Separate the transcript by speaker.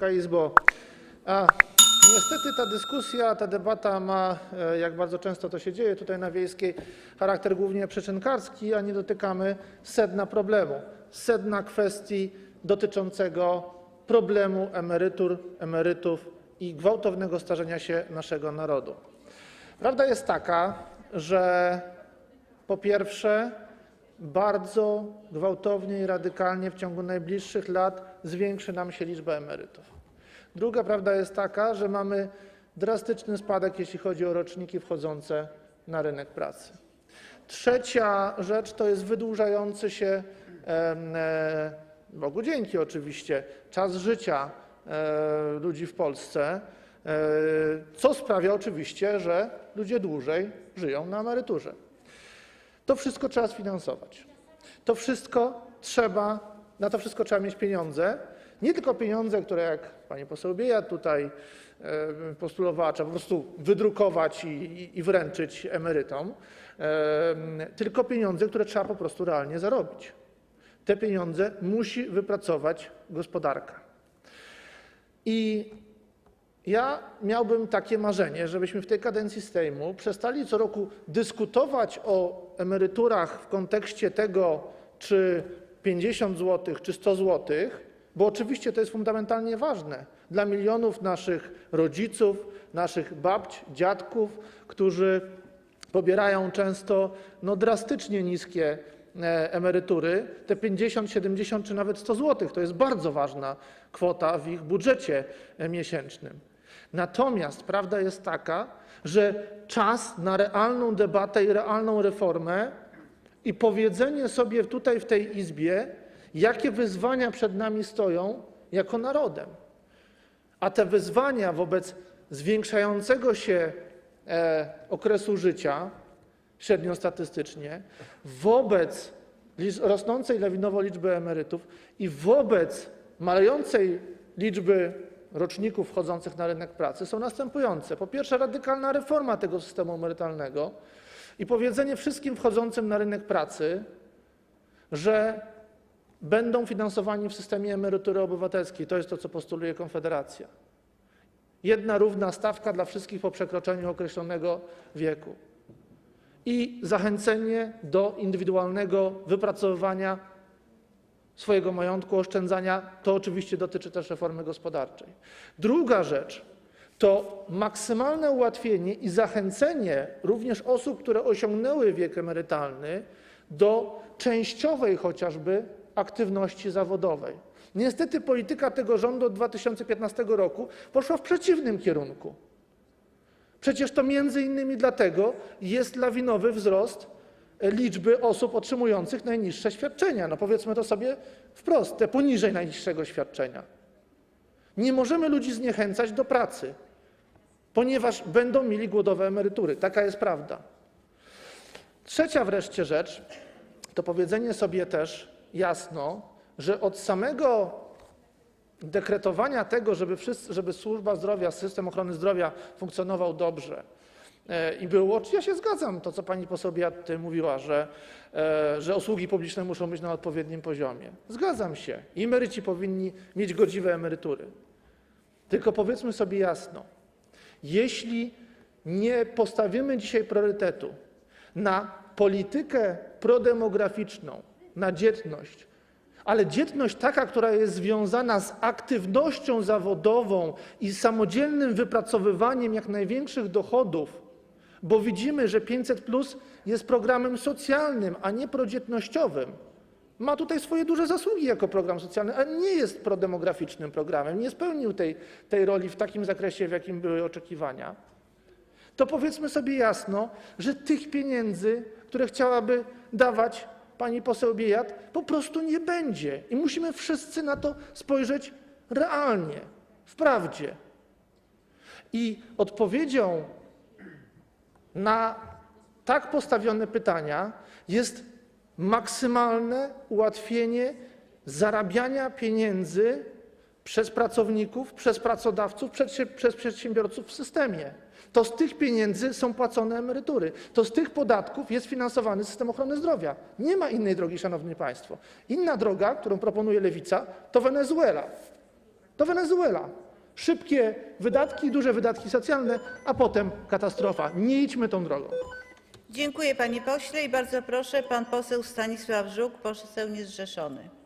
Speaker 1: Wysoka Izbo, niestety ta dyskusja, ta debata ma, e, jak bardzo często to się dzieje tutaj na Wiejskiej, charakter głównie przyczynkarski, a nie dotykamy sedna problemu, sedna kwestii dotyczącego problemu emerytur, emerytów i gwałtownego starzenia się naszego narodu. Prawda jest taka, że po pierwsze, bardzo gwałtownie i radykalnie w ciągu najbliższych lat zwiększy nam się liczba emerytów. Druga prawda jest taka, że mamy drastyczny spadek, jeśli chodzi o roczniki wchodzące na rynek pracy. Trzecia rzecz to jest wydłużający się, em, e, Bogu dzięki oczywiście, czas życia e, ludzi w Polsce, e, co sprawia oczywiście, że ludzie dłużej żyją na emeryturze. To wszystko trzeba sfinansować. To wszystko trzeba, na to wszystko trzeba mieć pieniądze. Nie tylko pieniądze, które jak pani poseł Biejat tutaj e, postulowała, trzeba po prostu wydrukować i, wręczyć emerytom, e, tylko pieniądze, które trzeba po prostu realnie zarobić. Te pieniądze musi wypracować gospodarka. I ja miałbym takie marzenie, żebyśmy w tej kadencji Sejmu przestali co roku dyskutować o emeryturach w kontekście tego, czy 50 zł, czy 100 zł, bo oczywiście to jest fundamentalnie ważne dla milionów naszych rodziców, naszych babć, dziadków, którzy pobierają często no, drastycznie niskie e, emerytury, te 50, 70 czy nawet 100 zł. To jest bardzo ważna kwota w ich budżecie e, miesięcznym. Natomiast prawda jest taka, że czas na realną debatę i realną reformę i powiedzenie sobie tutaj w tej Izbie, jakie wyzwania przed nami stoją jako narodem. A te wyzwania wobec zwiększającego się e, okresu życia, średnio statystycznie, wobec rosnącej lawinowo liczby emerytów i wobec malejącej liczby roczników wchodzących na rynek pracy są następujące. Po pierwsze, radykalna reforma tego systemu emerytalnego i powiedzenie wszystkim wchodzącym na rynek pracy, że będą finansowani w systemie emerytury obywatelskiej. To jest to, co postuluje Konfederacja. Jedna równa stawka dla wszystkich po przekroczeniu określonego wieku. I zachęcenie do indywidualnego wypracowywania swojego majątku, oszczędzania. To oczywiście dotyczy też reformy gospodarczej. Druga rzecz to maksymalne ułatwienie i zachęcenie również osób, które osiągnęły wiek emerytalny, do częściowej chociażby aktywności zawodowej. Niestety polityka tego rządu od 2015 roku poszła w przeciwnym kierunku. Przecież to między innymi dlatego jest lawinowy wzrost e, liczby osób otrzymujących najniższe świadczenia. No powiedzmy to sobie wprost, te poniżej najniższego świadczenia. Nie możemy ludzi zniechęcać do pracy, ponieważ będą mieli głodowe emerytury. Taka jest prawda. Trzecia wreszcie rzecz to powiedzenie sobie też jasno, że od samego dekretowania tego, żeby, wszyscy, żeby służba zdrowia, system ochrony zdrowia funkcjonował dobrze e, i było, ja się zgadzam, to co pani poseł tutaj mówiła, że, e, że usługi publiczne muszą być na odpowiednim poziomie. Zgadzam się. Emeryci powinni mieć godziwe emerytury. Tylko powiedzmy sobie jasno, jeśli nie postawimy dzisiaj priorytetu na politykę prodemograficzną, na dzietność, ale dzietność taka, która jest związana z aktywnością zawodową i samodzielnym wypracowywaniem jak największych dochodów, bo widzimy, że 500 plus jest programem socjalnym, a nie prodzietnościowym. Ma tutaj swoje duże zasługi jako program socjalny, ale nie jest prodemograficznym programem, nie spełnił tej, roli w takim zakresie, w jakim były oczekiwania. To powiedzmy sobie jasno, że tych pieniędzy, które chciałaby dawać pani poseł Biejat, po prostu nie będzie. I musimy wszyscy na to spojrzeć realnie, wprawdzie. I odpowiedzią na tak postawione pytania jest maksymalne ułatwienie zarabiania pieniędzy przez pracowników, przez pracodawców, przez, przedsiębiorców w systemie. To z tych pieniędzy są płacone emerytury. To z tych podatków jest finansowany system ochrony zdrowia. Nie ma innej drogi, szanowni państwo. Inna droga, którą proponuje lewica, to Wenezuela. To Wenezuela. Szybkie wydatki, duże wydatki socjalne, a potem katastrofa. Nie idźmy tą drogą.
Speaker 2: Dziękuję panie pośle i bardzo proszę pan poseł Stanisław Żuk, poseł niezrzeszony.